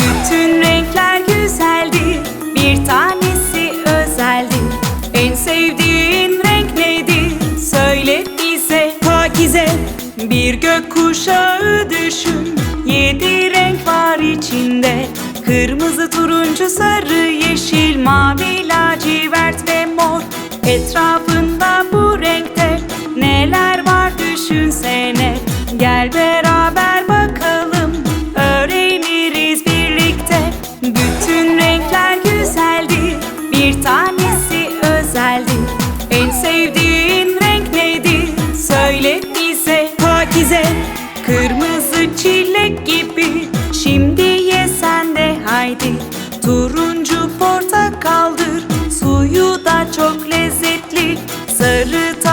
Bütün renkler güzeldir Bir tanesi özeldir En sevdiğin renk nedir? Söyle bize. Pakize. Bir gökkuşağı düşün Yedi renk var içinde. Kırmızı, turuncu, sarı, yeşil, mavi, lacivert ve mor. Etrafı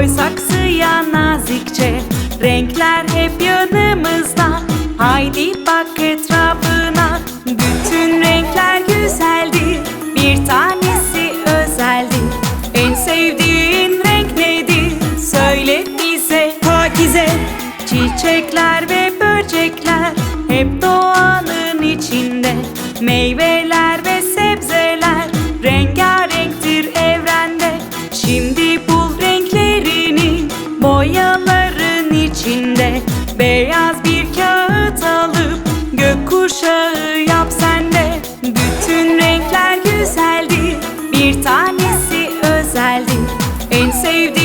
Koy saksıya nazikçe Renkler hep yanımızda. Haydi bak etrafına Bütün renkler güzeldir Bir tanesi özeldir En sevdiğin renk nedir? Söyle bize. Pakize Çiçekler ve böcekler Hep doğanın içinde. Meyveler ve sebzeler Rengarenktir evrende. Şimdi içinde Beyaz bir kağıt alıp Gökkuşağı yap sen de. Bütün renkler güzeldir Bir tanesi özeldir En sevdiğin